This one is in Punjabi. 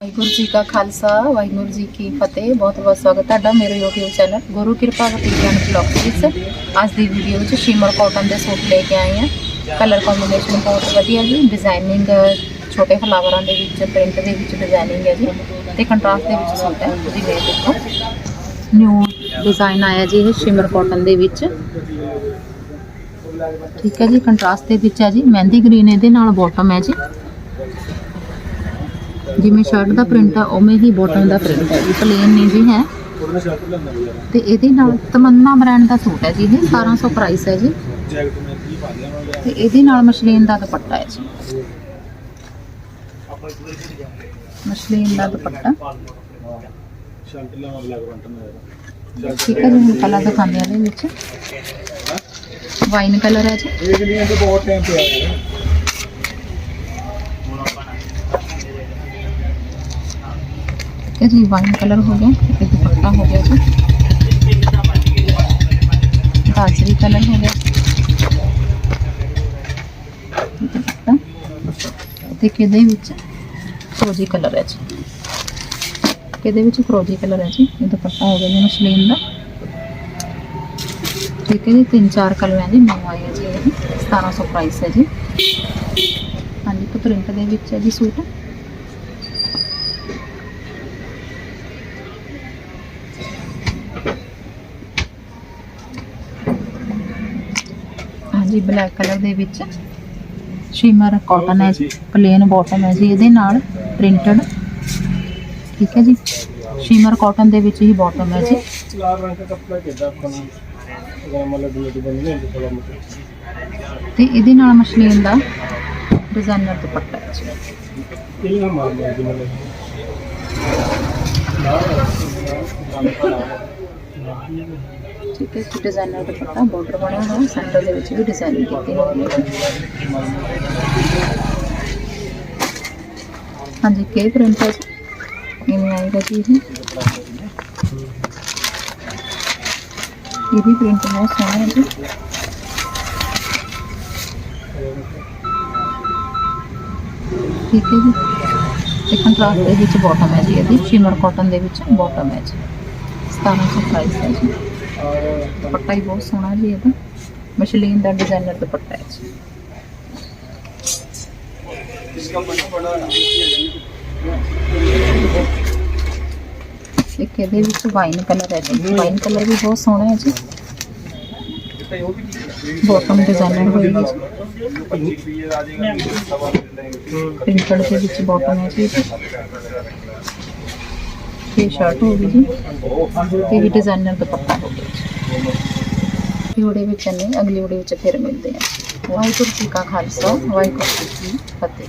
ਵਾਹਿਗੁਰੂ ਜੀ ਕਾ ਖਾਲਸਾ, ਵਾਹਿਗੁਰੂ ਜੀ ਕੀ ਫਤਿਹ। ਬਹੁਤ ਬਹੁਤ ਸਵਾਗਤ ਤੁਹਾਡਾ ਮੇਰੇ YouTube ਚੈਨਲ ਗੁਰੂ ਕਿਰਪਾ ਵਤੀਜਨ ਬਲੌਗ ਵਿੱਚ। ਅੱਜ ਦੀ ਵੀਡੀਓ ਵਿੱਚ ਸ਼ਿਮਰ ਕਾਟਨ ਦੇ ਸੂਟ ਲੈ ਕੇ ਆਏ ਹਾਂ। ਕਲਰ ਕੰਬੀਨੇਸ਼ਨ ਬਹੁਤ ਵਧੀਆ ਜੀ। ਡਿਜ਼ਾਈਨਿੰਗ ਛੋਟੇ ਫਲਾਵਰਾਂ ਦੇ ਵਿੱਚ ਪ੍ਰਿੰਟ ਦੇ ਵਿੱਚ ਡਿਜ਼ਾਈਨਿੰਗ ਹੈ ਜੀ। ਤੇ ਕੰਟਰਾਸਟ ਦੇ ਵਿੱਚ ਸੂਟ ਹੈ। ਤੁਸੀਂ ਵੇਖ ਦੇਖੋ ਨਿਊ ਡਿਜ਼ਾਈਨ ਆਇਆ ਜੀ ਇਹ ਸ਼ਿਮਰ ਕਾਟਨ ਦੇ ਵਿੱਚ। ਠੀਕ ਹੈ ਜੀ। ਕੰਟਰਾਸਟ ਦੇ ਵਿੱਚ ਹੈ ਜੀ। ਮਹਿੰਦੀ ਗ੍ਰੀਨ ਇਹਦੇ ਨਾਲ ਬਾਟਮ ਹੈ ਜੀ। ਜਿਵੇਂ ਸ਼ਰਟ ਦਾ ਪ੍ਰਿੰਟ ਆ, ਉਵੇਂ ਹੀ ਬਾਟਮ ਦਾ ਪ੍ਰਿੰਟ ਹੈ ਪਲੇਨ ਨਹੀਂ ਜੀ ਹੈ। ਤੇ ਇਹਦੇ ਨਾਲ ਤਮੰਨਾ ਬ੍ਰਾਂਡ ਦਾ ਸੂਟ ਹੈ ਜੀ, ਇਹ 1700 ਪ੍ਰਾਈਸ ਹੈ ਜੀ। ਤੇ ਇਹਦੇ ਨਾਲ ਮਸ਼ਲੀਨ ਦਾ ਦੁਪੱਟਾ ਹੈ ਜੀ। ਮਸ਼ਲੀਨ ਦਾ ਦੁਪੱਟਾ। ਠੀਕ ਹੈ ਜੀ, ਹੁਣ ਕਲਰ ਦਿਖਾਉਂਦੇ ਆ ਇਹਦੇ ਵਿੱਚ। ਵਾਈਨ ਕਲਰ ਹੈ ਜੀ। ਇਹ ਜੀ ਵਾਈਨ ਕਲਰ ਹੋ ਗਿਆ, ਇਹ ਦੁਪੱਟਾ ਹੋ ਗਿਆ ਜੀ। ਗਾਜਰੀ ਕਲਰ ਹੋ ਗਿਆ। ਇਹ ਦੁਪੱਟਾ। ਤੇ ਕਿਹਦੇ ਵਿੱਚ ਫਰੋਜੀ ਕਲਰ ਹੈ ਜੀ। ਕਿਹਦੇ ਵਿੱਚ ਫਰੋਜੀ ਕਲਰ ਹੈ ਜੀ, ਇਹ ਦੁਪੱਟਾ ਹੋ ਗਿਆ ਜੀ ਮਸ਼ਲੀਨ ਦਾ। ਠੀਕ ਹੈ ਜੀ, ਤਿੰਨ ਚਾਰ ਕਲਰ ਹੈ ਜੀ ਨਵਾਂ ਆਇਆ ਜੀ ਇਹ 1700 ਪ੍ਰਾਈਸ ਹੈ ਜੀ। ਹਾਂਜੀ, ਇੱਕ ਪ੍ਰਿੰਟ ਦੇ ਵਿੱਚ ਹੈ ਜੀ ਸੂਟ। ਜੀ ਬਲੈਕ ਕਲਰ ਦੇ ਵਿੱਚ। ਸ਼ਿਮਰ ਕਾਟਨ ਹੈ ਪਲੇਨ ਬਾਟਮ ਹੈ ਜੀ ਇਹਦੇ ਨਾਲ ਪ੍ਰਿੰਟਡ ਠੀਕ ਹੈ ਜੀ। ਸ਼ਿਮਰ ਕਾਟਨ ਦੇ ਵਿੱਚ ਹੀ ਬਾਟਮ ਹੈ ਜੀ। ਲਾਲ ਰੰਗ ਦਾ ਕੱਪੜਾ ਕਿੱਦਾਂ ਆਪਣਾ ਅਗਰ ਮਤਲਬ ਡਿਊਟੀ ਬੰਦ ਨਹੀਂ ਹੁੰਦੀ ਥੋੜਾ ਮਤਲਬ ਤੇ ਇਹਦੇ ਨਾਲ ਮਸ਼ਲੀਨ ਦਾ ਡਿਜ਼ਾਈਨਰ ਦੁਪੱਟਾ ਹੈ ਜੀ। ਇਹ ਮਾਰ ਲਿਆ ਜੀ ਮਤਲਬ? ਲਾਲ ਰੰਗ ਦਾ ਕੱਪੜਾ ਠੀਕ ਹੈ ਜੀ ਡਿਜ਼ਾਈਨਰ ਦੁਪੱਟਾ ਬਾਰਡਰ ਬਣਿਆ ਹੋਇਆ ਸੈਂਟਰ ਦੇ ਵਿੱਚ ਵੀ ਡਿਜ਼ਾਈਨਿੰਗ ਕੀਤੀ ਹੋਈ ਹੈ ਹਾਂਜੀ, ਕੇ ਪ੍ਰਿੰਟ ਹੈ ਇਵੇਂ ਆਏਗਾ ਜੀ ਇਹ? ਇਹ ਵੀ ਪ੍ਰਿੰਟ ਬਹੁਤ ਸੋਹਣਾ ਹੈ ਜੀ। ਠੀਕ ਹੈ ਜੀ। ਤੇ ਕੰਟਰਾਸਟ ਦੇ ਵਿੱਚ ਬਾਟਮ ਹੈ ਜੀ ਇਹਦੀ ਸ਼ਿਮਰ ਕਾਟਨ ਦੇ ਵਿੱਚ ਬਾਟਮ ਹੈ ਜੀ। 1700 ਪ੍ਰਾਈਸ ਹੈ ਜੀ। और ਦੁਪੱਟਾ ਹੀ ਬਹੁਤ ਸੋਹਣਾ ਜੀ ਇਹਦਾ ਮਸ਼ਲੀਨ ਦਾ ਡਿਜ਼ਾਈਨਰ ਦੁਪੱਟਾ ਹੈ ਜੀ इसका बड़ा बड़ा ਇੱਕ ਇਹਦੇ ਵਿੱਚ ਵਾਈਨ ਕਲਰ ਹੈ ਜੀ ਵਾਈਨ ਕਲਰ ਵੀ ਬਹੁਤ ਸੋਹਣਾ ਹੈ ਜੀ ਬਾਟਮ ਡਿਜ਼ਾਈਨਰ ਹੋਏਗੀ ਜੀ ਪ੍ਰਿੰਟਡ ਦੇ ਵਿੱਚ ਬਾਟਮ ਹੈ ਜੀ ਇਹਦੀ। ਤੇ ਸ਼ਰਟ ਹੋ ਗਈ ਜੀ ਤੇ ਵੀ ਡਿਜ਼ਾਈਨਰ ਦੁਪੱਟਾ ਹੋ। ਗਿਆ ਜੀ ਇਹ ਵਿੱਚ ਨਹੀਂ ਅਗਲੀ ਵੀਡੀਓ ਵਿੱਚ ਫਿਰ ਮਿਲਦੇ ਆ ਵਾਹਿਗੁਰੂ ਜੀ ਕਾ ਖਾਲਸਾ, ਵਾਹਿਗੁਰੂ ਜੀ ਕੀ ਫਤਿਹ।